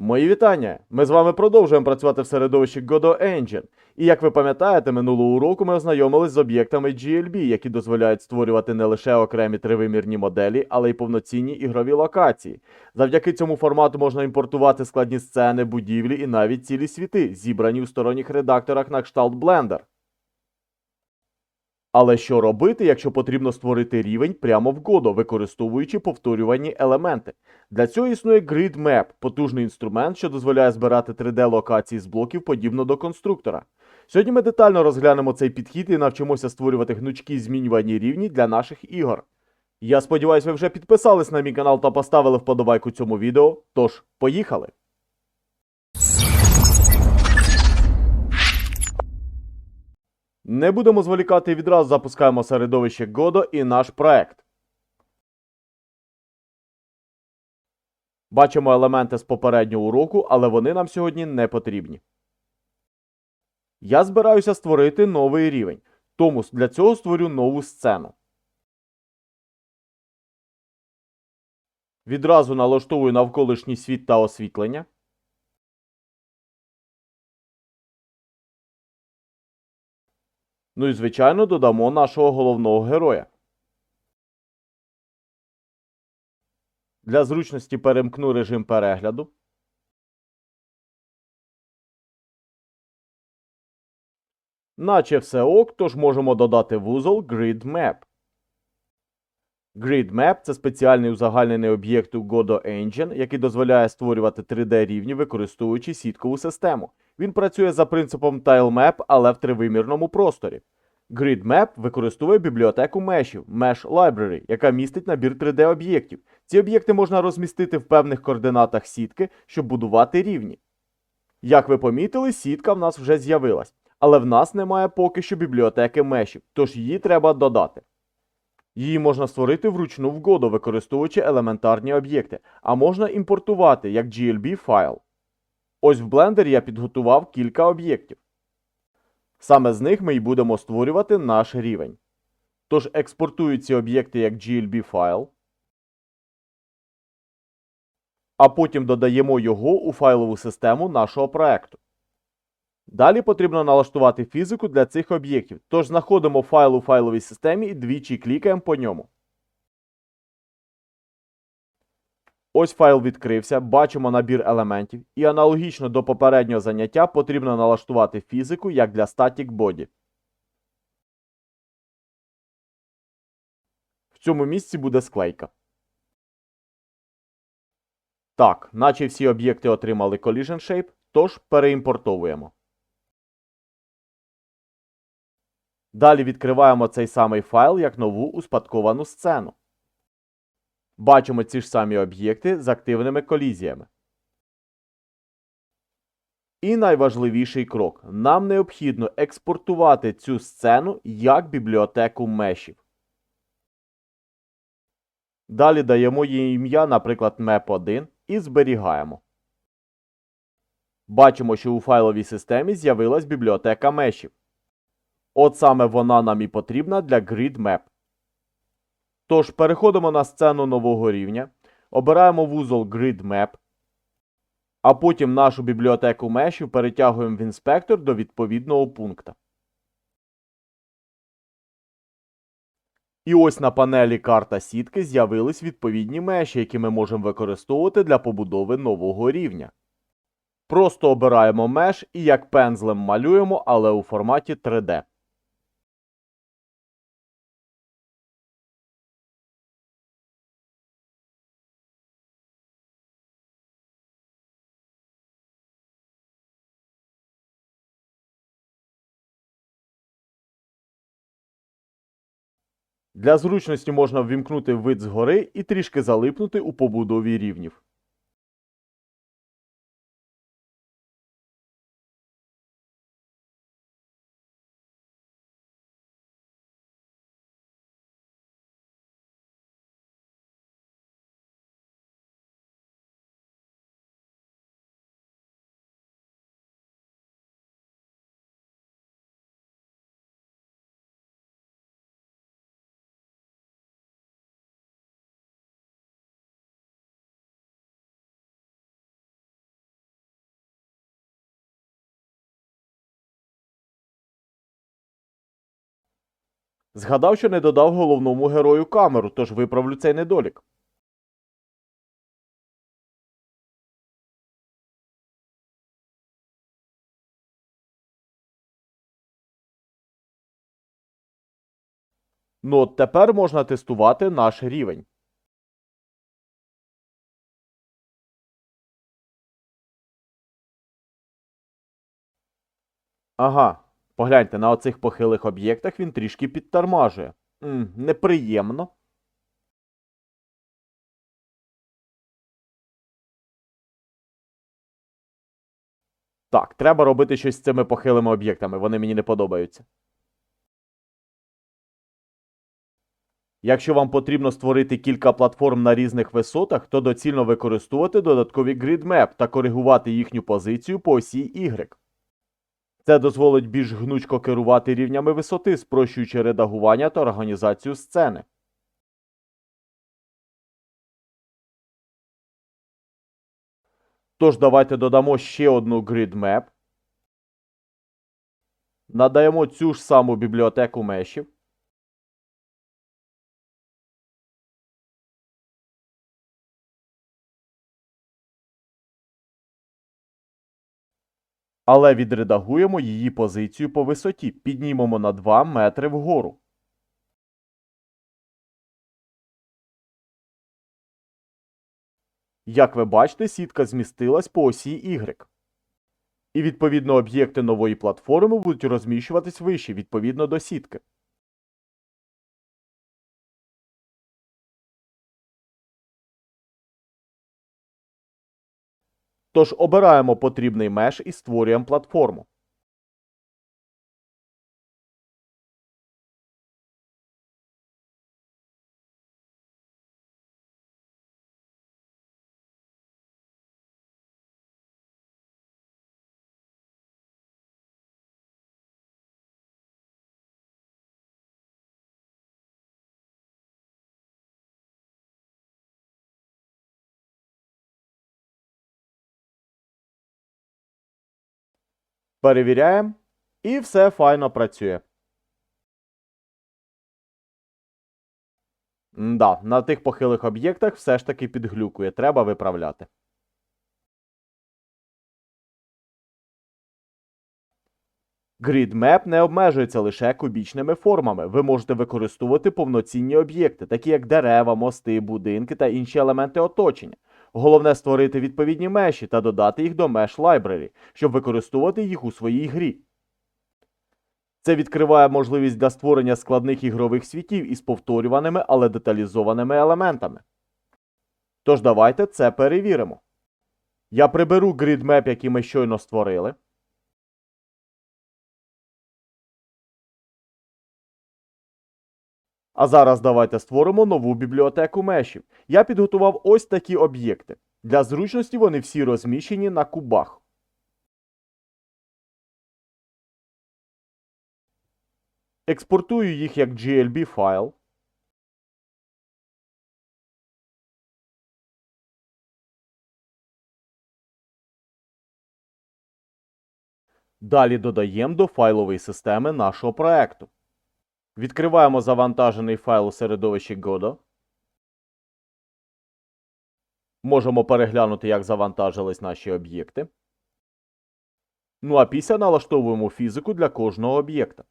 Мої вітання! Ми з вами продовжуємо працювати в середовищі Godot Engine. І як ви пам'ятаєте, минулого уроку ми ознайомились з об'єктами GLB, які дозволяють створювати не лише окремі тривимірні моделі, але й повноцінні ігрові локації. Завдяки цьому формату можна імпортувати складні сцени, будівлі і навіть цілі світи, зібрані в сторонніх редакторах на кшталт Blender. Але що робити, якщо потрібно створити рівень прямо в Godot, використовуючи повторювані елементи? Для цього існує Grid Map – потужний інструмент, що дозволяє збирати 3D-локації з блоків подібно до конструктора. Сьогодні ми детально розглянемо цей підхід і навчимося створювати гнучкі змінювані рівні для наших ігор. Я сподіваюся, ви вже підписались на мій канал та поставили вподобайку цьому відео. Тож, поїхали! Не будемо зволікати відразу запускаємо середовище Godot і наш проект. Бачимо елементи з попереднього уроку, але вони нам сьогодні не потрібні. Я збираюся створити новий рівень, тому для цього створю нову сцену. Відразу налаштовую навколишній світ та освітлення. Ну і звичайно додамо нашого головного героя. Для зручності перемкну режим перегляду. Наче все ок, тож можемо додати вузол Grid Map. Grid Map – це спеціальний узагальнений об'єкт у Godot Engine, який дозволяє створювати 3D-рівні, використовуючи сіткову систему. Він працює за принципом TileMap, але в тривимірному просторі. GridMap використовує бібліотеку мешів Mesh Library, яка містить набір 3D-об'єктів. Ці об'єкти можна розмістити в певних координатах сітки, щоб будувати рівні. Як ви помітили, сітка в нас вже з'явилась, але в нас немає поки що бібліотеки мешів, тож її треба додати. Її можна створити вручну в Godot, використовуючи елементарні об'єкти, а можна імпортувати як GLB файл. Ось в Blender я підготував кілька об'єктів. Саме з них ми й будемо створювати наш рівень. Тож експортую ці об'єкти як GLB файл, а потім додаємо його у файлову систему нашого проекту. Далі потрібно налаштувати фізику для цих об'єктів, тож знаходимо файл у файловій системі і двічі клікаємо по ньому. Ось файл відкрився, бачимо набір елементів, і аналогічно до попереднього заняття потрібно налаштувати фізику як для Static Body. В цьому місці буде склейка. Так, наче всі об'єкти отримали Collision Shape, тож переімпортовуємо. Далі відкриваємо цей самий файл як нову успадковану сцену. Бачимо ці ж самі об'єкти з активними колізіями. І найважливіший крок. Нам необхідно експортувати цю сцену як бібліотеку мешів. Далі даємо їй ім'я, наприклад, map1 і зберігаємо. Бачимо, що у файловій системі з'явилась бібліотека мешів. От саме вона нам і потрібна для GridMap. Тож переходимо на сцену нового рівня, обираємо вузол Grid Map, а потім нашу бібліотеку мешів перетягуємо в інспектор до відповідного пункта. І ось на панелі карта сітки з'явились відповідні меші, які ми можемо використовувати для побудови нового рівня. Просто обираємо меш і як пензлем малюємо, але у форматі 3D. Для зручності можна ввімкнути вид згори і трішки залипнути у побудові рівнів. Згадав, що не додав головному герою камеру, тож виправлю цей недолік. Ну от тепер можна тестувати наш рівень. Ага, погляньте, на оцих похилих об'єктах він трішки підтормажує. М, неприємно. Так, треба робити щось з цими похилими об'єктами, вони мені не подобаються. Якщо вам потрібно створити кілька платформ на різних висотах, то доцільно використовувати додаткові GridMap та коригувати їхню позицію по осі Y. Це дозволить більш гнучко керувати рівнями висоти, спрощуючи редагування та організацію сцени. Тож давайте додамо ще одну GridMap. Надаємо цю ж саму бібліотеку мешів. Але відредагуємо її позицію по висоті, піднімемо на 2 метри вгору. Як ви бачите, сітка змістилась по осі Y. І відповідно об'єкти нової платформи будуть розміщуватись вище відповідно до сітки. Тож обираємо потрібний меш і створюємо платформу. Перевіряємо. І все файно працює. Да, на тих похилих об'єктах все ж таки підглюкує. Треба виправляти. GridMap не обмежується лише кубічними формами. Ви можете використовувати повноцінні об'єкти, такі як дерева, мости, будинки та інші елементи оточення. Головне створити відповідні меші та додати їх до меш лайбрері, щоб використовувати їх у своїй грі. Це відкриває можливість для створення складних ігрових світів із повторюваними, але деталізованими елементами. Тож давайте це перевіримо. Я приберу грідмеп, який ми щойно створили. А зараз давайте створимо нову бібліотеку мешів. Я підготував ось такі об'єкти. Для зручності вони всі розміщені на кубах. Експортую їх як GLB файл. Далі додаємо до файлової системи нашого проекту. Відкриваємо завантажений файл у середовищі Godot. Можемо переглянути, як завантажились наші об'єкти. Ну а після налаштовуємо фізику для кожного об'єкта.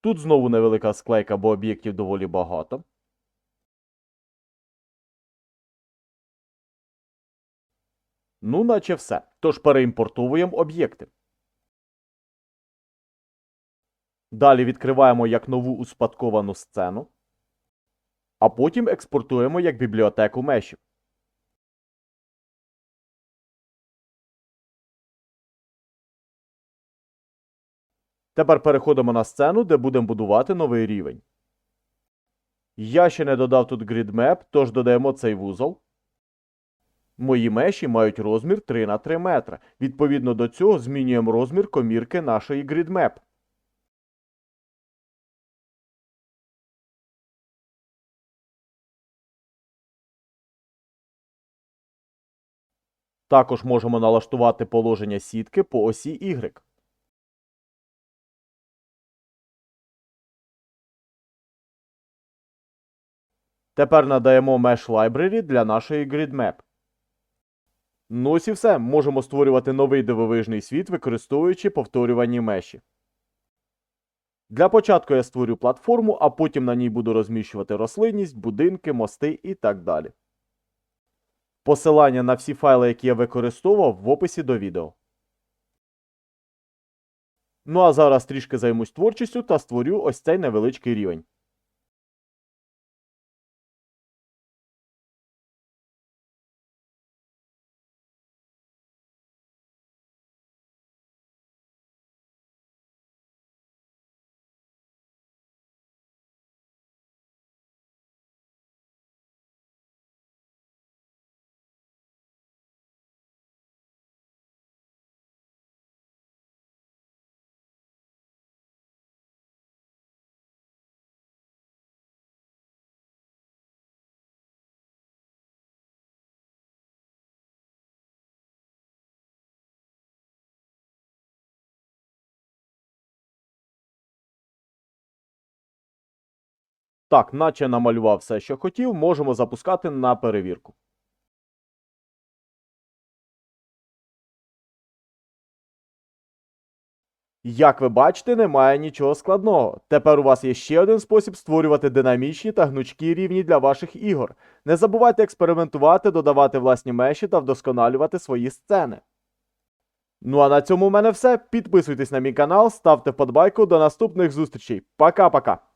Тут знову невелика склейка, бо об'єктів доволі багато. Ну, наче все. Тож переімпортовуємо об'єкти. Далі відкриваємо як нову успадковану сцену, а потім експортуємо як бібліотеку мешів. Тепер переходимо на сцену, де будемо будувати новий рівень. Я ще не додав тут GridMap, тож додаємо цей вузол. Мої меші мають розмір 3 на 3 метра. Відповідно до цього змінюємо розмір комірки нашої GridMap. Також можемо налаштувати положення сітки по осі Y. Тепер надаємо Mesh Library для нашої GridMap. Ну ось і все. Можемо створювати новий дивовижний світ, використовуючи повторювані меші. Для початку я створю платформу, а потім на ній буду розміщувати рослинність, будинки, мости і так далі. Посилання на всі файли, які я використовував, в описі до відео. Ну а зараз трішки займусь творчістю та створю ось цей невеличкий рівень. Так, наче намалював все, що хотів, можемо запускати на перевірку. Як ви бачите, немає нічого складного. Тепер у вас є ще один спосіб створювати динамічні та гнучкі рівні для ваших ігор. Не забувайте експериментувати, додавати власні меші та вдосконалювати свої сцени. Ну а на цьому в мене все. Підписуйтесь на мій канал, ставте вподобайку. До наступних зустрічей. Пока-пока.